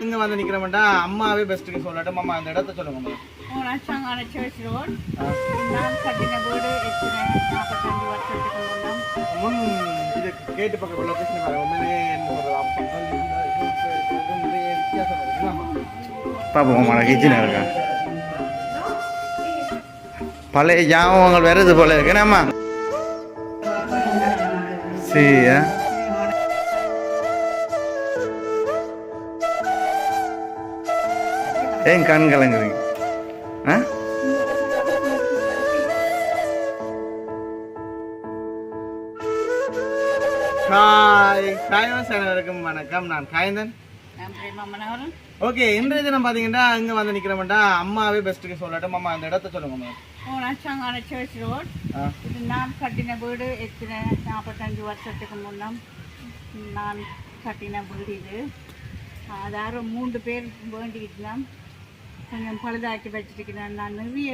இங்க வந்து நிக்கிறோம்டா. அம்மாவே பெஸ்ட்டுக்கு சொல்லட்டும். அம்மா அந்த இடத்த சொல்லுங்க அம்மா. ஓனாச்சாங்கான சர்ச் ரோட் ஆ. நான் கட்டின வீடு எத்தனை? நாற்பத்தஞ்சு வருஷத்துக்கு முன்னம். முன் இது கேட்டு பக்கம் லொகேஷன் பாருங்க. உண்மையிலேயே என்ன சொல்றது அப்பா நிறைய வித்தியாசம் இருக்கு இருக்கா பழைய ஞாபகங்கள் வருது போல இருக்கேனாம்மா சரியா ஏன் கண் கலங்குறீங்க? ஆ? ஹாய். காய்வன் சேனலுக்கும் வணக்கம். நான் காயந்தன். நான் பிரேமா மனோகரன். ஓகே இன்றைய தினம் பார்த்தீங்கன்னா இங்கே வந்து நிற்கிறோம்டா அம்மாவே பெஸ்ட்டுக்கு சொல்லட்டும். அம்மா அந்த இடத்த சொல்லுங்க அம்மா. ஓனாச்சாங்கான சர்ச் ரோட் இது நான் கட்டின வீடு. எத்தனை நாற்பத்தஞ்சு வருஷத்துக்கு முன்னம் நான் கட்டின வீடு இது. அதாவது மூன்று பேர் வேண்டிக்கிட்டோம் கொஞ்சம் பழுதாக்கி வச்சுருக்கிறேன் நான் நிறைய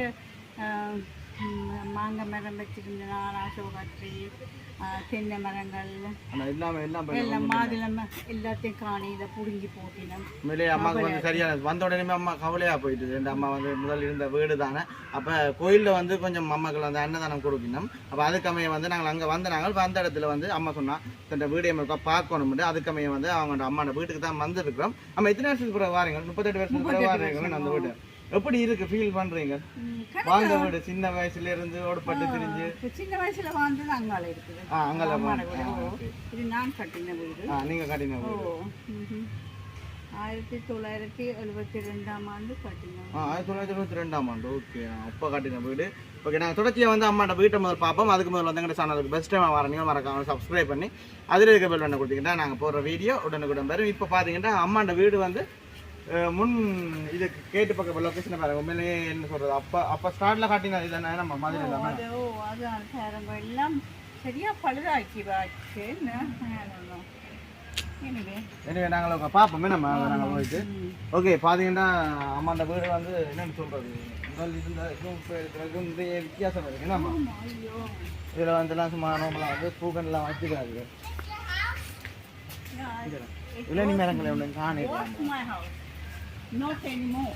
மாங்காய் மரம் வச்சிருந்தேன் நான் அசோகாட்ரி தென்னை மரங்கள். எல்லாம் மாதுளம் எல்லாத்தையும் காணி இதை பிடுங்கி போட்டினோம். உண்மையிலேயே அம்மாவுக்கு வந்து சரியான வந்த உடனே அம்மா கவலையாக போயிட்டு ரெண்டு அம்மா வந்து முதல் இருந்த வீடு தானே அப்போ கோயிலில் வந்து கொஞ்சம் அம்மாக்கள் வந்து அன்னதானம் கொடுக்கணும். அப்போ அதுக்கமைய வந்து நாங்கள் அங்கே வந்து நாங்கள் அந்த இடத்துல வந்து அம்மா சொன்னா தன் வீடு எம்மக்கா பார்க்கணும்னு. அதுக்கமைய வந்து அவங்க அம்மாவோட வீட்டுக்கு தான் வந்திருக்கிறோம் நம்ம எத்தனை வருஷத்துக்கு பிறகு வாரீங்க? முப்பத்தெட்டு வருஷத்துக்கு பிறகு வாரீங்க அந்த வீடு எப்படி இருக்கு ஃபீல் பண்றீங்க? வாழ்ந்த வீடு சின்ன வயசுல இருந்து ஓடப்பட்டு திரிஞ்சு. சின்ன வயசுல வாழ்ந்தது அங்கால இருக்குது. ஆ அங்கே அம்மாவோட வீடு. ஓ, இது நான் கட்டின வீடு. ஆ நீங்கள் கட்டின வீடு. ஆயிரத்தி தொள்ளாயிரத்தி எழுபத்தி ரெண்டாம் ஆண்டு கட்டினோம் ஆ ஆயிரத்தி தொள்ளாயிரத்தி எழுபத்தி ரெண்டாம் ஆண்டு. ஓகே அப்பா காட்டின வீடு. ஓகே நாங்கள் தொடர்ச்சியாக வந்து அம்மாட்ட வீட்டை முதல் பார்ப்போம். அதுக்கு முதல்ல வந்து எங்கள் சேனலுக்கு பெஸ்ட் டைம் வர நீங்கள் மறக்காம சப்ஸ்கிரைப் பண்ணி அதில் இருக்க பெல் பண்ண கொடுத்தீங்கன்னா நாங்கள் போடுற வீடியோ உடனுக்குடன் வரும். இப்போ பார்த்தீங்கன்னா அம்மாண்ட வீடு வந்து முன் இது கேட்டு பக்கம் லொக்கேஷனை பாருங்க. உண்மையிலேயே என்ன சொல்கிறது அப்பா அப்பா ஸ்டார்ட்டில் காட்டின இதானே நம்ம மாதிரி இல்லாமல் அது ஓ அது பாருங்க எல்லாம் சரியா பழுதாக்கி வாச்சு. எனவே நாங்கள் பார்ப்போமே நம்ம நாங்கள் போயிட்டு. ஓகே பார்த்தீங்கன்னா அம்மாண்ட வீடு வந்து என்னன்னு சொல்கிறது முதல் இருந்த இதுவும் இப்போ இருக்கிறதுக்கும் நிறைய வித்தியாசம் இருக்குன்னா ஐயோ. இதில் வந்துலாம் சும்மா நோம்பலாம் வந்து பூக்கன்லாம் வச்சுக்கிறாங்க இளநி மரங்களை ஒன்று காணி my house not anymore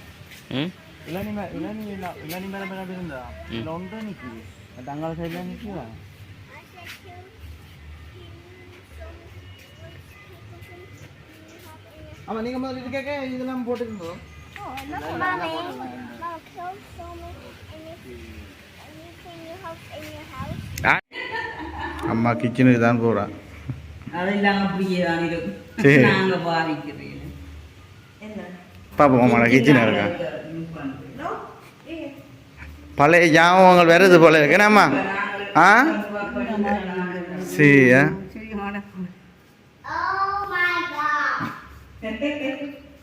ம் இளநி மர இளநி இல்ல- இளநி மரம் எல்லாம் இருந்தா இதில் ஒன்று நிற்குது தங்கால சைடில் நிற்குதா ஆமாம் நீங்கள் முதல்ல இது கேட்க இதெல்லாம் போட்டுருந்தோம் அம்மா கிச்சனுக்கு தான் போகிறா அதெல்லாம் அப்படியே தான் இருக்கும். நாங்க பாதிக்கிறேன் பார்ப்போம் அம்மா கிச்சனாக இருக்கா? பழைய ஞாபகங்கள் வருது போல இருக்கேனாம்மா ஆ? சரியா?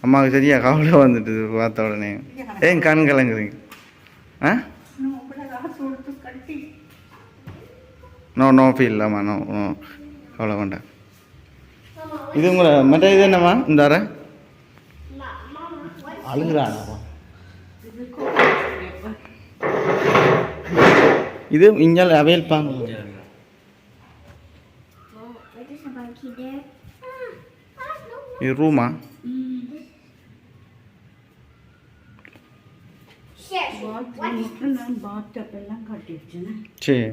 அம்மாவுக்கு சரியா கவலை வந்துட்டு பார்த்த உடனே. ஏன் கண் கலங்குறீங்க? ஆ? நோ நோ ஃபீல் அம்மா நோ நோ கவலை வேண்டாம். இது உங்களை மற்ற இது என்னம்மா? இந்த அறை? அழுகுறானாம்மா இது இஞ்சால் அவையல்பாங்க இது ரூமா சரி.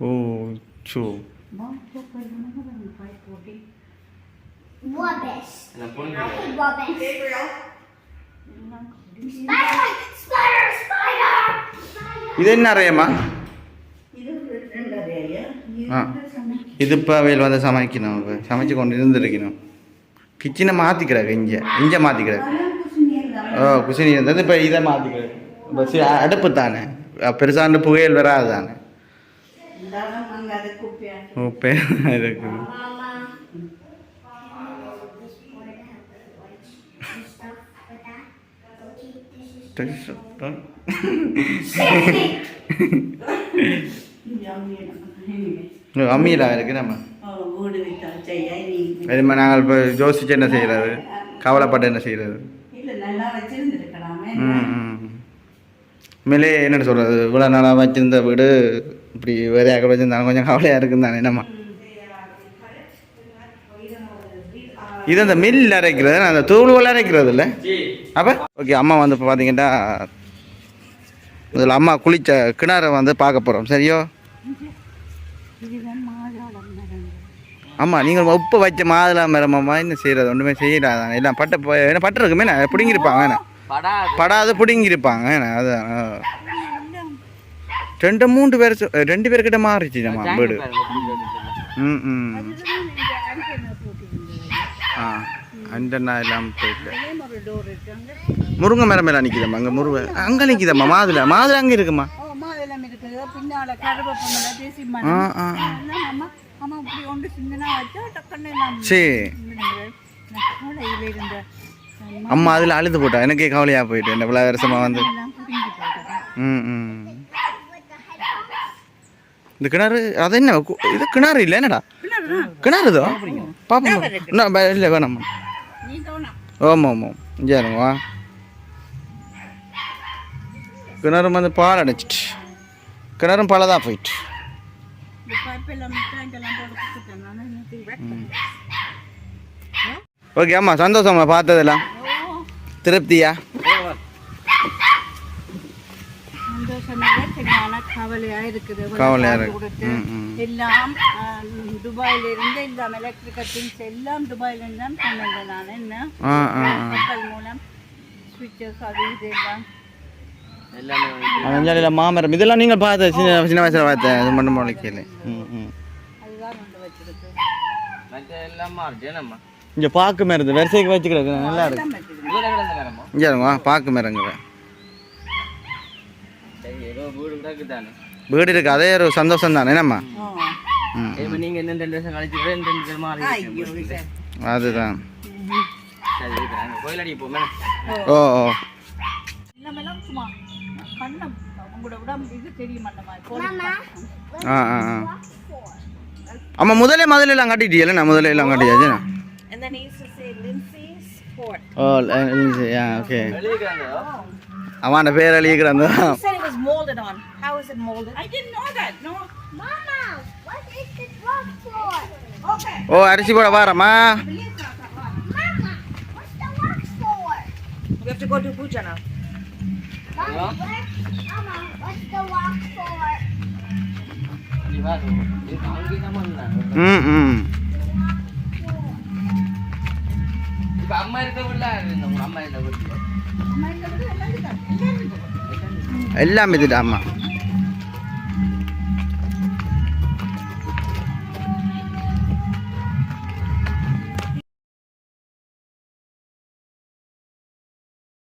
ஓ போட்டி Rubbish. I hate rubbish. Spider! Spider! Spider! இது என்ன அறையம்மா இது ரெண்டரையா ஆ. இது இப்போ அவையில் வந்து சமைக்கணும். இப்போ சமைச்சு கொண்டு இருந்துருக்கணும் கிச்சனை மாற்றிக்கிறாங்க இங்கே. இங்கே மாற்றிக்கிறாங்க ஓ குசினி இருந்தது இப்போ இதை மாற்றிக்கிறாங்க இப்போ சி அடுப்பு தானே. பெருசாண்டு புகையில் வராது தானே. அம்மியில் இருக்கு நம்ம நீ அதுமா நாங்கள் இப்போ யோசிச்சு என்ன செய்கிறது கவலைப்பட்டு என்ன ம் உண்மையிலே என்னென்னு சொல்கிறது இவ்வளோ நாளாக வச்சிருந்த வீடு இப்படி வேறு யாக்கில் வச்சுருந்தாலும் கொஞ்சம் கவலையாக இருக்குன்னு தானே என்னம்மா? இது அந்த மில் அரைக்கிறது அந்த தூள்வல் அரைக்கிறது இல்லை அப்போ? ஓகே அம்மா வந்து இப்போ பார்த்தீங்கன்னா முதல்ல அம்மா குளித்த கிணறை வந்து பார்க்க போகிறோம் சரியோ? மாதாளம் ஆமாம் நீங்கள் உப்பு வச்ச மாதுளா மரமாம்மா என்ன செய்கிறது ஒன்றுமே செய்யறாதான் எல்லாம் பட்டை என்ன பட்டு இருக்குமே நான் படாது. பிடுங்கிருப்பாங்க என்ன? அதான் ஆ. ரெண்டு மூன்று பேர் ரெண்டு பேர்கிட்ட மாறிச்சு நம்ம வீடு ம் ம் ஆ அண்டனா எல்லாம் போயிட்டு முருங்கை மரம் மேலே நிற்கிதம்மா அங்கே முருங்கை அங்கே நிற்கிதம்மா மாதுளை மாதுளை அங்கே இருக்குமா ஆ ஆ சரி அம்மா அதில் அழுது போட்டா எனக்கே கவலையாக போயிட்டு என்ன வருஷமாக வந்து ம் ம் இந்த கிணறு அது என்ன இது கிணறு இல்லை என்னடா? கிணறுதோ? பாப்போம் இன்னும் ப- இல்லை தோணா ஆமாம் ஆமாம். இங்கே இருங்கம்மா கிணறு வந்து பால் அடைச்சிட்டு. கிணறும் போயிட்டு. நான் இன்னைக்கு வைக்கிறேன். ஓகே அம்மா சந்தோஷம்மா பார்த்ததெல்லாம். திருப்தியா? இருக்குது. கொடுத்து ம், ம். எல்லாம் துபாயில இருந்து எல்லாம் எலக்ட்ரிக்கல் திங்ஸ் எல்லாம் துபாயில இருந்து தான் கொண்டு நான் என்ன மூலம் சுவிட்சஸ் அது இது எல்லாம். மாமரம். இதெல்லாம் நீங்கள் பார்த்த சின்ன சின்ன வயசில் பார்த்தேன் இது மட்டும் முளைக்கல இங்கே பாக்கு மரம் இருக்கு. வரிசைக்கு வச்சு கிடக்கு நல்லா இருக்கு இங்கே இருங்க பாக்கு மரங்க வீடு இருக்கு அதே ஒரு சந்தோஷம் தானே என்னம்மா? ஓ ம். நீங்க என்ன ரெண்டு வருஷம் கழிச்சு ரெண்டு மாறி. அதுதான். கோயிலடி போமே ஓ ஓ. ஆ ஆ ஆ. ஆமாம் முதலே முதல்ல எல்லாம் கட்டிட்டியல நான் முதல்ல எல்லாம் கட்டியாச்சு. ஓ ஆ ஓகே அவன் பேர் it was molded on. How is it molded? I didn't know that. No. Mama, what is this rock for? Okay. ஓ அரிசி போட வாரம்மா Mama, what's the rock for? We have to go to puja now. Mama, what? Mama, what's the rock for? ம் இப்ப அம்மா இருக்க வீட்டுல அம்மா இருக்க வீட்டுல எல்லாம் இதுடா அம்மா